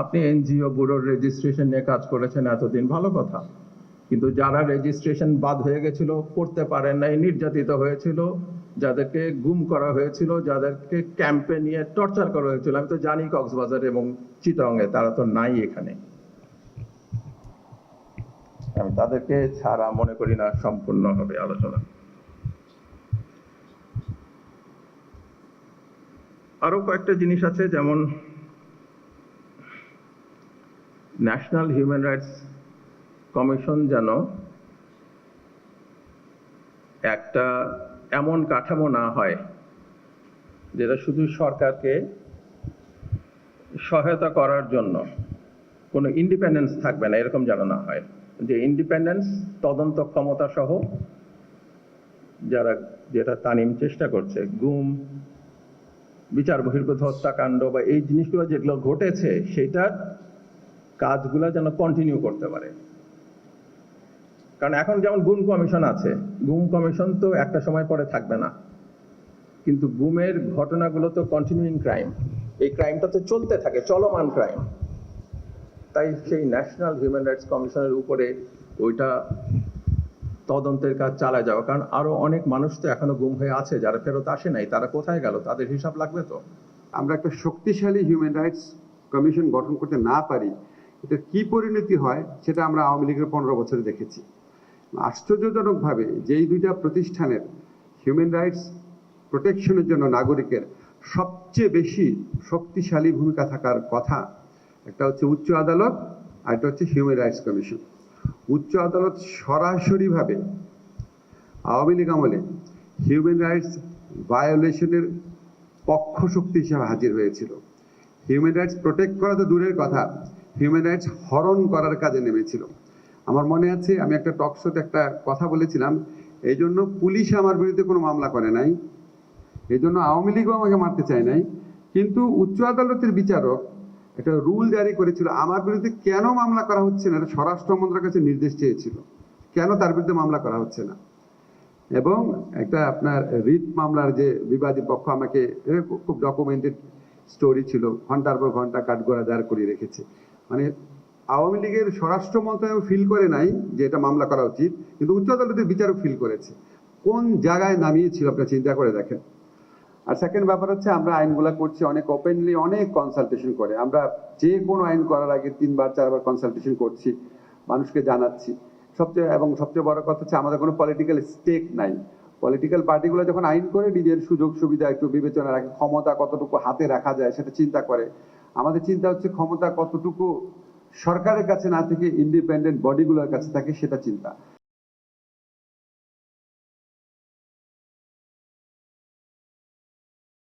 আপনি এনজিও ব্যুরোর রেজিস্ট্রেশন নিয়ে কাজ করেছেন এতদিন, ভালো কথা। কিন্তু যারা রেজিস্ট্রেশন বাদ হয়ে গেছিল, করতে পারেন নাই, নির্যাতিত হয়েছিল, যাদেরকে গুম করা হয়েছিল, যাদেরকে ক্যাম্পে নিয়ে টর্চার করা হয়েছিল, আমি তো জানি কক্সবাজার এবং চিটাঙ্গে তারা তো নাই এখানে। আমি তাদেরকে ছাড়া মনে করি না সম্পূর্ণ হবে আলোচনা। আরও কয়েকটা জিনিস আছে, যেমন ন্যাশনাল হিউম্যান রাইটস কমিশন যেন একটা এমন কাঠামো না হয় যেটা শুধু সরকারকে সহায়তা করার জন্য কোনো ইন্ডিপেন্ডেন্স থাকবে না, এরকম যেন না হয়। যে ইন্ডিপেন্ডেন্স তদন্ত ক্ষমতা সহ যারা যেটা তানিম চেষ্টা করছে, গুম, বিচার বহির্ভূত হত্যাকাণ্ড বা এই জিনিসগুলো যেগুলো ঘটেছে, সেটার কাজগুলো যেন কন্টিনিউ করতে পারে। কারণ এখন যেমন গুম কমিশন আছে, গুম কমিশন তো একটা সময় পরে থাকবে না। কিন্তু গুমের ঘটনাগুলো তো কন্টিনিউইং ক্রাইম এই ক্রাইমটা তো চলতে থাকে, চলমান ক্রাইম তাই সেই ন্যাশনাল হিউম্যান রাইটস কমিশনের উপরে ওইটা তদন্তের কাজ চালা যাওয়া। কারণ আরও অনেক মানুষ তো এখনও গুম হয়ে আছে, যারা ফেরত আসে নাই, তারা কোথায় গেল, তাদের হিসাব লাগবে তো? আমরা একটা শক্তিশালী হিউম্যান রাইটস কমিশন গঠন করতে না পারি এটা কি পরিণতি হয় সেটা আমরা আওয়ামী লীগের পনেরো বছরে দেখেছি। আশ্চর্যজনকভাবে যেই দুইটা প্রতিষ্ঠানের হিউম্যান রাইটস প্রোটেকশনের জন্য নাগরিকের সবচেয়ে বেশি শক্তিশালী ভূমিকা থাকার কথা, একটা হচ্ছে উচ্চ আদালত আর একটা হচ্ছে হিউম্যান রাইটস কমিশন উচ্চ আদালত সরাসরিভাবে আওয়ামী লীগ আমলে হিউম্যান রাইটস ভায়োলেশনের পক্ষ শক্তি হিসেবে হাজির হয়েছিল। হিউম্যান রাইটস প্রোটেক্ট করা তো দূরের কথা হিউম্যান রাইটস হরণ করার কাজে নেমেছিল। আমার মনে আছে, আমি একটা টক শোতে একটা কথা বলেছিলাম, এই জন্য পুলিশ আমার বিরুদ্ধে কোনো মামলা করে নাই, এই জন্য আওয়ামী লীগও আমাকে মারতে চায় নাই। কিন্তু উচ্চ আদালতের বিচারক একটা রুল জারি করেছিল, আমার বিরুদ্ধে কেন মামলা করা হচ্ছে না, এটা স্বরাষ্ট্র মন্ত্রকের কাছে নির্দেশ চেয়েছিল, কেন তার বিরুদ্ধে মামলা করা হচ্ছে না। এবং একটা আপনার রিট মামলার যে বিবাদী পক্ষ আমাকে খুব ডকুমেন্টেড স্টোরি ছিল, ঘণ্টার পর ঘণ্টা কাঠগড়া দাঁড় করিয়ে রেখেছে। মানে আওয়ামী লীগের স্বরাষ্ট্র মন্ত্রণালয় ফিল করে নাই যে এটা মামলা করা উচিত, কিন্তু উচ্চ আদালতের বিচারক ফিল করেছে। কোন জায়গায় নামিয়েছিল আপনার চিন্তা করে দেখেন। আর সেকেন্ড ব্যাপার হচ্ছে, আমরা আইনগুলো করছি অনেক ওপেনলি অনেক কনসালটেশন করে। আমরা যে কোনো আইন করার আগে তিনবার, চারবার কনসালটেশন করছি, মানুষকে জানাচ্ছি। সবচেয়ে, এবং সবচেয়ে বড় কথা হচ্ছে, আমাদের কোনো পলিটিক্যাল স্টেক নাই। পলিটিক্যাল পার্টিগুলো যখন আইন করে নিজের সুযোগ সুবিধা একটু বিবেচনা রাখে, ক্ষমতা কতটুকু হাতে রাখা যায় সেটা চিন্তা করে। আমাদের চিন্তা হচ্ছে ক্ষমতা কতটুকু সরকারের কাছে না থেকে ইন্ডিপেন্ডেন্ট বডিগুলোর কাছে থাকে সেটা চিন্তা।